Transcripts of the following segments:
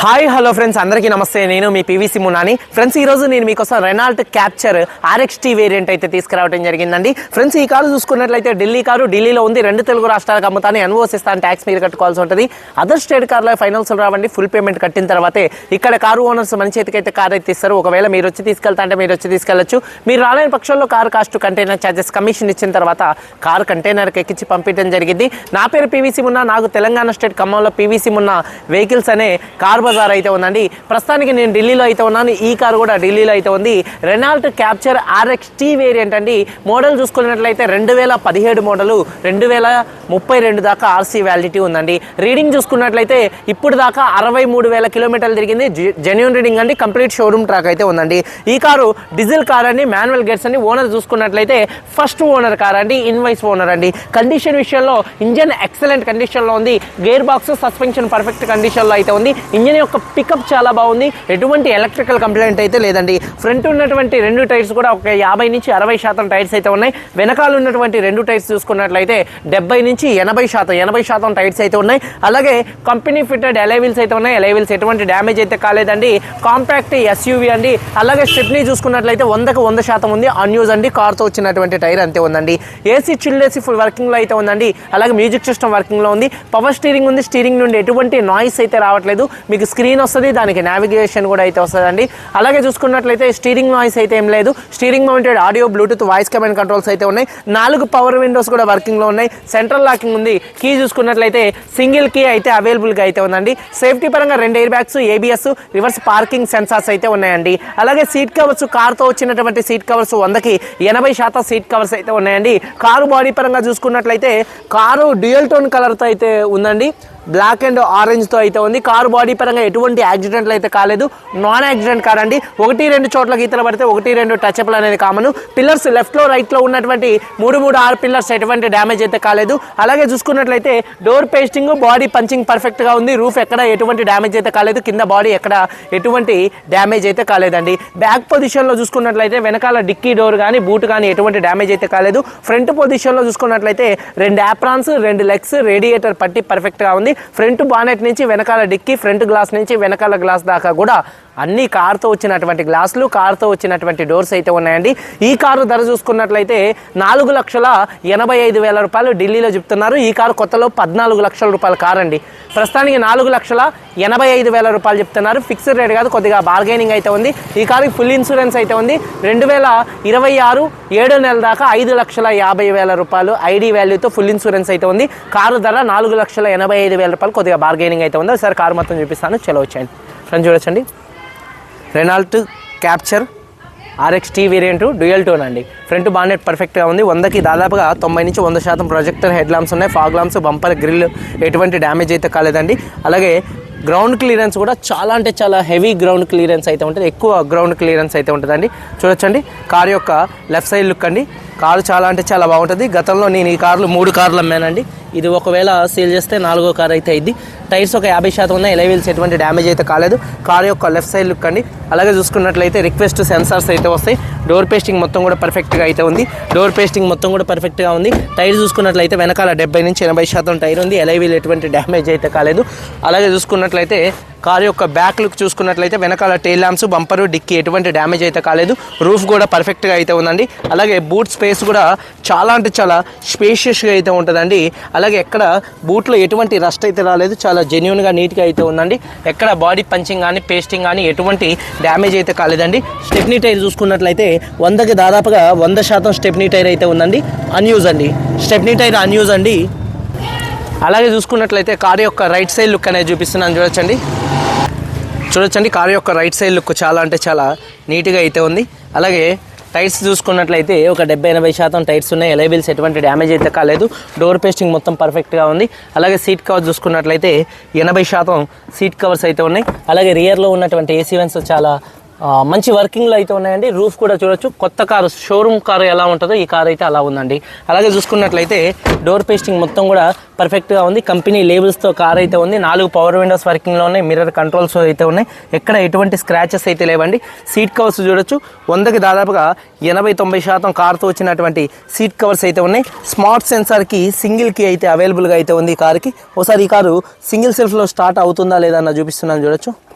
Hi hello friends అందరికీ నమస్తే. నేను మీ పీవీసీ మునాని ఫ్రెండ్స్ ఈ రోజు నేను మీకోసం రెనాల్ట్ క్యాప్చర్ ఆర్ఎక్స్టీ వేరియంట్ అయితే తీసుకురావడం జరిగిందండి. ఫ్రెండ్స్ ఈ కారు చూసుకున్నట్లయితే ఢిల్లీ కారు ఢిల్లీలో ఉంది. రెండు తెలుగు రాష్ట్రాలకు అమ్ముతాను. ఎన్ఓస్ ఇస్తాను ట్యాక్స్ మీరు కట్టుకోవాల్సి ఉంటుంది. అదర్ స్టేట్ కార్లో ఫైనాన్స్ రావండి. ఫుల్ పేమెంట్ కట్టిన తర్వాతే ఇక్కడ కారు ఓనర్స్ మన చేతికైతే కార్ అయితే ఇస్తారు. ఒకవేళ మీరు వచ్చి తీసుకెళ్తా అంటే మీరు వచ్చి తీసుకెళ్ళొచ్చు మీరు రాలేని పక్షంలో car cost container charges commission ఇచ్చిన తర్వాత కారు కంటైనర్కి ఎక్కించి పంపించడం జరిగింది. నా పేరు పీవీసీ మున్నా నాకు తెలంగాణ స్టేట్ ఖమ్మంలో పీవీసీ మున్న వెహికల్స్ అనే కార్ బజార్ అయితే ఉందండి. ప్రస్తుతానికి నేను ఢిల్లీలో అయితే ఉన్నాను. ఈ కార్ కూడా ఢిల్లీలో అయితే ఉంది. Renault Captur RX T variant అండి. మోడల్ చూసుకున్నట్లయితే రెండు వేల పదిహేడు మోడలు రెండు వేల ముప్పై రెండు దాకా ఆర్సీ వ్యాలిడిటీ ఉందండి. రీడింగ్ చూసుకున్నట్లయితే ఇప్పుడు దాకా అరవై మూడు వేల కిలోమీటర్లు తిరిగింది. జెన్యున్ రీడింగ్ అండి. కంప్లీట్ షోరూమ్ ట్రాక్ అయితే ఉందండి. ఈ కారు డీజిల్ కార్ అండి. మాన్యువల్ గేట్స్ అండి. ఓనర్ చూసుకున్నట్లయితే ఫస్ట్ ఓనర్ కార్ అండి. ఇన్వైస్ ఓనర్ అండి. కండిషన్ విషయంలో ఇంజన్ ఎక్సలెంట్ కండిషన్లో ఉంది. గేర్ బాక్స్ సస్పెన్షన్ పర్ఫెక్ట్ కండిషన్లో అయితే ఉంది. ఇంజన్ యొక్క పికప్ చాలా బాగుంది. ఎటువంటి ఎలక్ట్రికల్ కంప్లైంట్ అయితే లేదండి. ఫ్రంట్ ఉన్నటువంటి రెండు టైర్స్ కూడా ఒక యాభై నుంచి అరవై శాతం టైర్స్ అయితే ఉన్నాయి. వెనకాల ఉన్నటువంటి రెండు టైర్స్ చూసుకున్నట్లయితే డెబ్బై నుంచి ఎనభై శాతం ఎనభై శాతం టైర్స్ అయితే ఉన్నాయి. అలాగే కంపెనీ ఫిట్టెడ్ ఎలైవిల్స్ అయితే ఉన్నాయి. ఎలైవిల్స్ ఎటువంటి డ్యామేజ్ అయితే కాలేదండి. కాంపాక్ట్ ఎస్యూవీ అండి. అలాగే స్టెప్నీ చూసుకున్నట్లయితే వందకు వంద శాతం ఉంది. అన్యూజ్ అండి. కార్తో వచ్చినటువంటి టైర్ అంతే ఉందండి. A C chilled A C full వర్కింగ్లో అయితే ఉందండి. అలాగే మ్యూజిక్ సిస్టమ్ వర్కింగ్లో ఉంది. పవర్ స్టీరింగ్ ఉంది. స్టీరింగ్ నుండి ఎటువంటి నాయిస్ అయితే రావట్లేదు. మీకు స్క్రీన్ వస్తుంది దానికి నావిగేషన్ కూడా అయితే వస్తుందండి. అలాగే చూసుకున్నట్లయితే స్టీరింగ్ నాయిస్ అయితే ఏం లేదు. Steering mounted audio Bluetooth voice command controls అయితే ఉన్నాయి. నాలుగు పవర్ విండోస్ కూడా వర్కింగ్లో ఉన్నాయి. సెంట్రల్ లాకింగ్ ఉంది. కీ చూసుకున్నట్లయితే సింగిల్ కీ అయితే అవైలబుల్గా అయితే ఉందండి. సేఫ్టీ పరంగా రెండు air bags ABS reverse parking sensors అయితే ఉన్నాయండి. అలాగే సీట్ కవర్స్ కార్తో వచ్చినటువంటి సీట్ కవర్స్ వందకి ఎనభై శాతం సీట్ కవర్స్ అయితే ఉన్నాయండి. కారు బాడీ పరంగా చూసుకున్నట్లయితే కారు డ్యూయల్ టోన్ కలర్తో అయితే ఉందండి. బ్లాక్ అండ్ ఆరెంజ్తో అయితే ఉంది. కారు బాడీ పరంగా ఎటువంటి యాక్సిడెంట్లు అయితే కాలేదు. నాన్ యాక్సిడెంట్ కాదండి. ఒకటి రెండు చోట్ల గీతలు పడితే ఒకటి రెండు టచ్ప్లు అనేది కామన్ పిల్లర్స్ లెఫ్ట్లో రైట్లో ఉన్నటువంటి మూడు మూడు ఆరు పిల్లర్స్ ఎటువంటి డ్యామేజ్ అయితే కాలేదు. అలాగే చూసుకున్నట్లయితే డోర్ పేస్టింగ్ బాడీ పంచింగ్ పర్ఫెక్ట్గా ఉంది. రూఫ్ ఎక్కడ ఎటువంటి డ్యామేజ్ అయితే కాలేదు. కింద బాడీ ఎక్కడ ఎటువంటి డ్యామేజ్ అయితే కాలేదండి. బ్యాక్ పొజిషన్లో చూసుకున్నట్లయితే వెనకాల డిక్కీ డోర్ కానీ బూట్ కానీ ఎటువంటి డ్యామేజ్ అయితే కాలేదు. ఫ్రంట్ పొజిషన్లో చూసుకున్నట్లయితే రెండు యాప్రాన్స్ రెండు లెగ్స్ రేడియేటర్ పట్టి పర్ఫెక్ట్గా ఉంది. ఫ్రంట్ బానెట్ నుంచి వెనకాల డిక్కీ ఫ్రంట్ గ్లాస్ నుంచి వెనకాల గ్లాస్ దాకా కూడా అన్ని కార్తో వచ్చినటువంటి గ్లాసులు కార్తో వచ్చినటువంటి డోర్స్ అయితే ఉన్నాయండి. ఈ కారు ధర చూసుకున్నట్లయితే నాలుగు లక్షల ఎనభై ఐదు వేల రూపాయలు ఢిల్లీలో చెప్తున్నారు. ఈ కారు కొత్తలో పద్నాలుగు లక్షల రూపాయల కారు అండి ప్రస్తుతానికి నాలుగు లక్షల ఎనభై ఐదు వేల రూపాయలు చెప్తున్నారు. ఫిక్స్డ్ రేట్ కాదు కొద్దిగా బార్గెనింగ్ అయితే ఉంది. ఈ కారుకి ఫుల్ ఇన్సూరెన్స్ అయితే ఉంది. రెండు వేల ఇరవై ఆరు ఏడు నెలల దాకా ఐదు లక్షల యాభై వేల రూపాయలు ఐడి వాల్యూతో ఫుల్ ఇన్సూరెన్స్ అయితే ఉంది. కారు ధర నాలుగు లక్షల ఎనభై ఐదు వేల రూపాయలు కొద్దిగా బార్గెనింగ్ అయితే ఉంది. ఒకసారి కారు మొత్తం చూపిస్తాను. చాలా వచ్చాయండి. ఫ్రెండ్స్ చూడొచ్చండి. Renault Captur R X T variant dual tone అండి. ఫ్రంట్ బానెట్ పర్ఫెక్ట్గా ఉంది. వందకి దాదాపుగా తొంభై నుంచి వంద శాతం ప్రొజెక్టర్ హెడ్ లాంప్స్ ఉన్నాయి. ఫాగ్ లాంప్స్ బంపర్ గ్రిల్ ఎటువంటి డ్యామేజ్ అయితే కాలేదండి. అలాగే గ్రౌండ్ క్లియరెన్స్ కూడా చాలా అంటే చాలా హెవీ గ్రౌండ్ క్లియరెన్స్ అయితే ఉంటుంది. ఎక్కువ గ్రౌండ్ క్లియరెన్స్ అయితే ఉంటుందండి. చూడొచ్చండి. కార్ యొక్క లెఫ్ట్ సైడ్ లుక్ అండి. కారు చాలా అంటే చాలా బాగుంటుంది. గతంలో నేను ఈ కార్లు మూడు కార్లు అమ్మానండి. ఇది ఒకవేళ సేల్ చేస్తే నాలుగో కార్ అయితే అయింది. టైర్స్ ఒక యాభై శాతం ఉన్నాయి. ఎలైవిల్స్ ఎటువంటి డ్యామేజ్ అయితే కాలేదు. కార్ యొక్క లెఫ్ట్ సైడ్ లుక్ అండి. అలాగే చూసుకున్నట్లయితే రిక్వెస్ట్ సెన్సార్స్ అయితే వస్తాయి. డోర్ పేస్టింగ్ మొత్తం కూడా పర్ఫెక్ట్గా అయితే ఉంది. డోర్ పేస్టింగ్ మొత్తం కూడా పర్ఫెక్ట్గా ఉంది. టైర్ చూసుకున్నట్లయితే వెనకాల డెబ్బై నుంచి ఎనభై శాతం టైర్ ఉంది. ఎలైవిల్ ఎటువంటి డ్యామేజ్ అయితే కాలేదు. అలాగే చూసుకున్నట్లయితే కార్ యొక్క బ్యాక్ లుక్ చూసుకున్నట్లయితే వెనకాల టైల్ ల్యాంప్స్ బంపరు డిక్కి ఎటువంటి డ్యామేజ్ అయితే కాలేదు. రూఫ్ కూడా పర్ఫెక్ట్గా అయితే ఉందండి. అలాగే బూట్ స్పేస్ కూడా చాలా అంటే చాలా స్పేషియస్గా అయితే ఉంటుందండి. అలాగే ఎక్కడ బూట్లో ఎటువంటి రస్ట్ అయితే రాలేదు చాలా జెన్యున్గా నీట్గా అయితే ఉందండి. ఎక్కడ బాడీ పంచింగ్ కానీ పేస్టింగ్ కానీ ఎటువంటి డ్యామేజ్ అయితే కాలేదండి. స్టెప్నీ టైర్ చూసుకున్నట్లయితే వందకి దాదాపుగా వంద శాతం స్టెప్నీ టైర్ అయితే ఉందండి. అన్యూజ్ అండి. స్టెప్నీ టైర్ అన్యూజ్ అండి. అలాగే చూసుకున్నట్లయితే కార్ యొక్క రైట్ సైడ్ లుక్ అనేది చూపిస్తున్నాను. చూడొచ్చండి. చూడొచ్చండి కార్ యొక్క రైట్ సైడ్ లుక్ చాలా అంటే చాలా నీట్గా అయితే ఉంది. అలాగే టైర్స్ చూసుకున్నట్లయితే ఒక డెబ్బై ఎనభై శాతం టైర్స్ ఉన్నాయి. ఎలైబిల్స్ ఎటువంటి డ్యామేజ్ అయితే కాలేదు. డోర్ పేస్టింగ్ మొత్తం పర్ఫెక్ట్గా ఉంది. అలాగే సీట్ కవర్ చూసుకున్నట్లయితే ఎనభై శాతం సీట్ కవర్స్ అయితే ఉన్నాయి. అలాగే రియర్లో ఉన్నటువంటి ఏసీ వెన్స్ చాలా మంచి వర్కింగ్లో అయితే ఉన్నాయండి. రూఫ్ కూడా చూడొచ్చు. కొత్త కారు షోరూమ్ కారు ఎలా ఉంటుందో ఈ కార్ అయితే అలా ఉందండి. అలాగే చూసుకున్నట్లయితే డోర్ పేస్టింగ్ మొత్తం కూడా పర్ఫెక్ట్గా ఉంది. కంపెనీ లేబుల్స్తో కార్ అయితే ఉంది. నాలుగు పవర్ విండోస్ వర్కింగ్లో ఉన్నాయి. మిర్రర్ కంట్రోల్స్ అయితే ఉన్నాయి. ఎక్కడ ఎటువంటి స్క్రాచెస్ అయితే లేవండి. సీట్ కవర్స్ చూడొచ్చు. వందకి దాదాపుగా ఎనభై తొంభై శాతం కార్తో వచ్చినటువంటి సీట్ కవర్స్ అయితే ఉన్నాయి. స్మార్ట్ సెన్సార్కి సింగిల్కి అయితే అవైలబుల్గా అయితే ఉంది ఈ కార్కి. ఒకసారి ఈ కారు సింగిల్ సెల్ఫ్లో స్టార్ట్ అవుతుందా లేదా అన్న చూపిస్తున్నాను. చూడొచ్చు.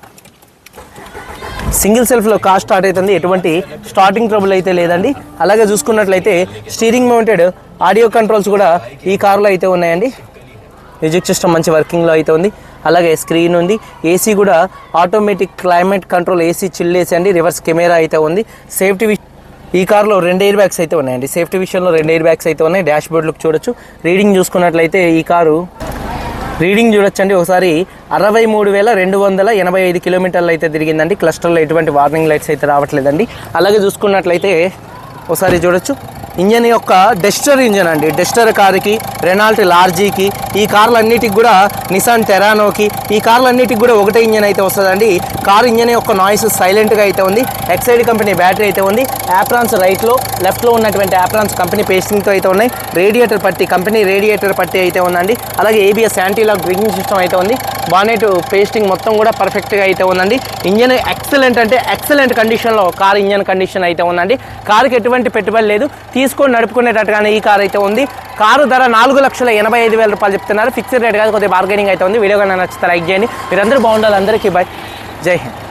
సింగిల్ సెల్ఫ్లో కార్ స్టార్ట్ అవుతుంది. ఎటువంటి స్టార్టింగ్ ట్రబుల్ అయితే లేదండి. అలాగే చూసుకున్నట్లయితే స్టీరింగ్ మౌంటెడ్ ఆడియో కంట్రోల్స్ కూడా ఈ కార్లో అయితే ఉన్నాయండి. మ్యూజిక్ సిస్టమ్ మంచి వర్కింగ్లో అయితే ఉంది. అలాగే స్క్రీన్ ఉంది. ఏసీ కూడా automatic climate control AC chill AC అండి. రివర్స్ కెమెరా అయితే ఉంది. సేఫ్టీ వి- ఈ కార్లో రెండు ఎయిర్ బ్యాగ్స్ అయితే ఉన్నాయండి. సేఫ్టీ విషయంలో రెండు ఎయిర్ బ్యాగ్స్ అయితే ఉన్నాయి. డాష్ బోర్డ్ లుక్ చూడొచ్చు. రీడింగ్ చూసుకున్నట్లయితే ఈ కారు రీడింగ్ చూడొచ్చండి. ఒకసారి అరవై మూడు వేల రెండు వందల ఎనభై ఐదు కిలోమీటర్లు అయితే తిరిగిందండి. క్లస్టర్లో ఎటువంటి వార్నింగ్ లైట్స్ అయితే రావట్లేదండి. అలాగే చూసుకున్నట్లయితే ఒకసారి చూడొచ్చు. ఇంజన్ యొక్క డెస్టర్ ఇంజన్ అండి. డెస్టర్ కారుకి రెనాల్ట్ లార్జీకి ఈ కార్లన్నిటికి కూడా నిసాన్ టెరానోకి ఈ కార్లన్నిటికి కూడా ఒకటే ఇంజన్ అయితే వస్తుందండి. కారు ఇంజన్ యొక్క నాయిస్ సైలెంట్గా అయితే ఉంది. ఎక్సైడ్ కంపెనీ బ్యాటరీ అయితే ఉంది. యాప్రాన్స్ రైట్లో లెఫ్ట్లో ఉన్నటువంటి యాప్రాన్స్ కంపెనీ పేస్టింగ్తో అయితే ఉన్నాయి. రేడియేటర్ పట్టి కంపెనీ రేడియేటర్ పట్టి అయితే ఉందండి. అలాగే ఏబిఎస్ యాంటీలాక్ బ్రేకింగ్ సిస్టమ్ అయితే ఉంది. బానెట్ పేస్టింగ్ మొత్తం కూడా పర్ఫెక్ట్గా అయితే ఉందండి. ఇంజన్ ఎక్సలెంట్ అంటే ఎక్సలెంట్ కండిషన్లో కార్ ఇంజన్ కండిషన్ అయితే ఉందండి. కారుకి ఎటువంటి పెట్టుబడి లేదు. తీసుకొని నడుపుకునేటట్టుగానే ఈ కార్ అయితే ఉంది. కారు ధర నాలుగు లక్షల ఎనభై ఐదు వేల రూపాయలు చెప్తున్నారు. ఫిక్స్డ్ రేట్ కాదు కొద్దిగా బార్గెనింగ్ అయితే ఉంది. వీడియో కానీ నచ్చితే లైక్ చేయండి. మీరందరూ బాగుండాలి. అందరికీ బై జై హింద్.